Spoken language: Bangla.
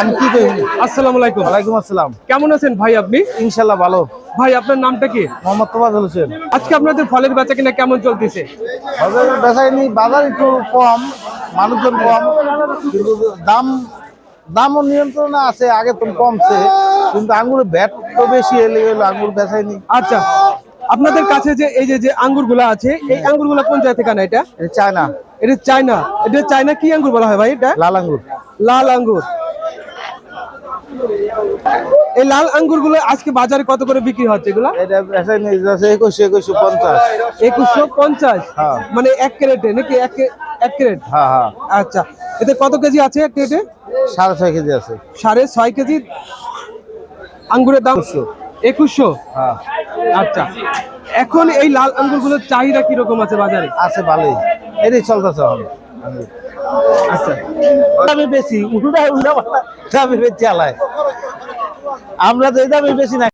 আমি কি করি আসসালামু আলাইকুম। ওয়ালাইকুম আসসালাম। কেমন আছেন ভাই আপনি? ইনশাল্লাহ ভালো। ভাই আপনার নামটা কি? মোহাম্মদ তোবাজুল হোসেন। আজকে আপনাদের ফলের বেচা কিনা কেমন চলতেছে? বাজার বেচাইনি বাজার একটু কম মানুষজন কম কিন্তু দাম দামও নিয়ন্ত্রণে আছে আগে তো কমছে কিন্তু আঙ্গুর ভ্যাট তো বেশি এলে আঙ্গুর বেচাইনি আচ্ছা আপনাদের কাছে যে এই যে যে আঙ্গুরগুলো আছে এই আঙ্গুর আঙ্গুরগুলো কোন জায়গা থেকে আনা এটা চায়না। এটা চায়না। এটা চায়না কি আঙ্গুর বলা হয় ভাই এটা? লাল আঙ্গুর। লাল আঙ্গুর। এই লাল আঙ্গুরগুলো আজকে বাজারে কত করে বিক্রি হচ্ছে এগুলা? একুশশো একুশশো পঞ্চাশ। একুশশো পঞ্চাশ? হ্যাঁ। মানে এক ক্যারেটে নাকি এক কে- এক ক্যারেট? হ্যাঁ হ্যাঁ। আচ্ছা। এতে কত কেজি আছে এক ক্যারেটে? সাড়ে ছয় কেজি আছে। সাড়ে ছয় কেজি? আঙ্গুরের দাম? একুশশো। হ্যাঁ। আচ্ছা। এখন এই লাল আঙ্গুরগুলোর চাহিদা কীরকম আছে বাজারে? আছে ভালোই। এটাই চলতেছে আঙ্গুর। আচ্ছা আমরা তো এই দামে বেশি না।